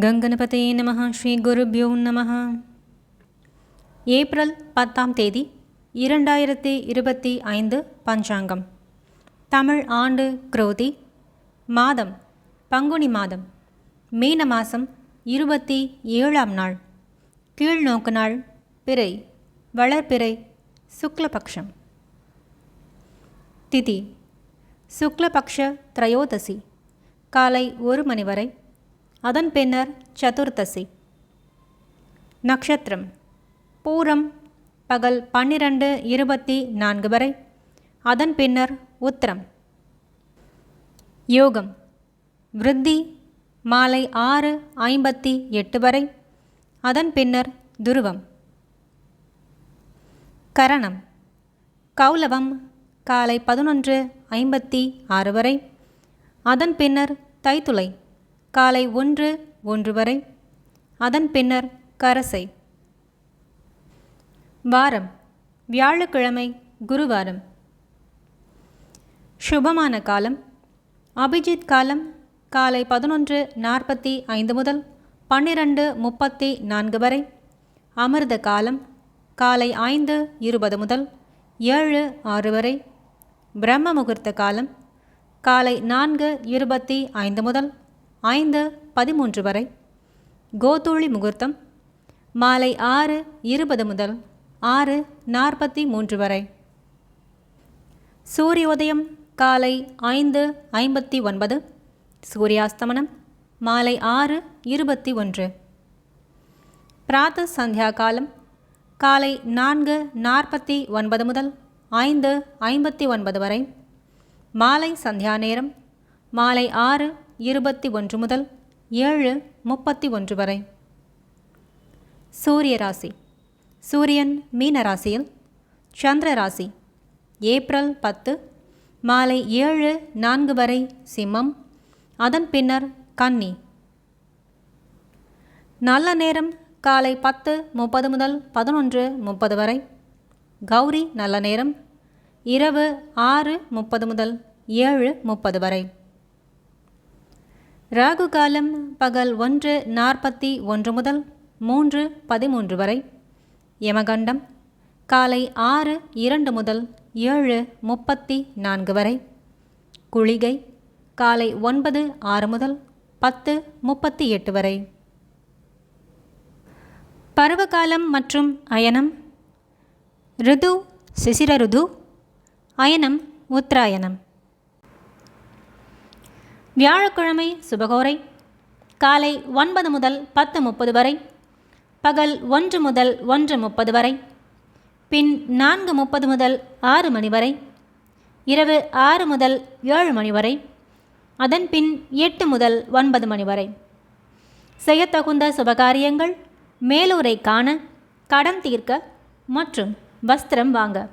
கங்கணபதே நம ஸ்ரீ குருபியோ நம ஏப்ரல் பத்தாம் தேதி இரண்டாயிரத்தி இருபத்தி ஐந்து பஞ்சாங்கம். தமிழ் ஆண்டு குரோதி மாதம் பங்குனி மாதம் மீன மாதம் இருபத்தி ஏழாம் நாள் கீழ்நோக்கு நாள் பிறை வளர்பிறை சுக்லபக்ஷம். திதி சுக்லபக்ஷ திரையோதசி காலை ஒரு மணி வரை அதன் பின்னர் சதுர்த்தசி நட்சத்திரம் பூரம் பகல் பன்னிரண்டு இருபத்தி நான்கு வரை. அதன் பின்னர் உத்திரம். யோகம். விருத்தி மாலை ஆறு ஐம்பத்தி எட்டு வரை. அதன் பின்னர் துருவம். கரணம். கௌலவம் காலை பதினொன்று ஐம்பத்தி ஆறு வரை. அதன் பின்னர் தைத்துளை. காலை ஒன்று ஒன்று வரை. அதன் பின்னர் கரசை. வாரம் வியாழக்கிழமை குருவாரம். சுபமான காலம் அபிஜித் காலம் காலை பதினொன்று நாற்பத்தி ஐந்து முதல் பன்னிரண்டு முப்பத்தி நான்கு வரை. அமிர்த காலம் காலை ஐந்து இருபது முதல் ஏழு ஆறு வரை. பிரம்ம முகூர்த்த காலம் காலை நான்கு இருபத்தி ஐந்து முதல் ஐந்து பதிமூன்று வரை. கோதூளி முகூர்த்தம் மாலை ஆறு இருபது முதல் ஆறு நாற்பத்தி மூன்று வரை. சூரியோதயம் காலை ஐந்து ஐம்பத்தி ஒன்பது. சூரியாஸ்தமனம் மாலை ஆறு இருபத்தி ஒன்று. பிராத்த சந்தியா காலம் காலை நான்கு நாற்பத்தி ஒன்பது முதல் ஐந்து ஐம்பத்தி ஒன்பது வரை. மாலை சந்தியா நேரம் மாலை ஆறு இருபத்தி ஒன்று முதல் ஏழு முப்பத்தி ஒன்று வரை. சூரிய ராசி. சூரியன் மீன ராசியில் சந்திர ராசி. ஏப்ரல் பத்து மாலை ஏழு நான்கு வரை சிம்மம் அதன் பின்னர் கன்னி. நல்ல நேரம் காலை பத்து முப்பது முதல் பதினொன்று முப்பது வரை. கௌரி நல்ல நேரம் இரவு ஆறு முப்பது முதல் ஏழு முப்பது வரை. ராகு காலம் பகல் ஒன்று நாற்பத்தி ஒன்று முதல் மூன்று பதிமூன்று வரை. யமகண்டம் காலை ஆறு இரண்டு முதல் ஏழு முப்பத்தி நான்கு வரை. குளிகை காலை ஒன்பது ஆறு முதல் பத்து முப்பத்தி எட்டு வரை. பருவகாலம் மற்றும் அயனம் ரிது சிசிர ருது அயனம் உத்தராயணம். வியாழக்கிழமை சுபகோரை. காலை ஒன்பது முதல் பத்து முப்பது வரை. பகல் ஒன்று முதல் ஒன்று முப்பது வரை. பின் நான்கு முப்பது முதல் ஆறு மணி வரை. இரவு ஆறு முதல் ஏழு மணி வரை. அதன் பின் எட்டு முதல் ஒன்பது மணி வரை. செய்யத்தகுந்த சுபகாரியங்கள் மேலூரை காண கடன் தீர்க்க மற்றும் வஸ்திரம் வாங்க.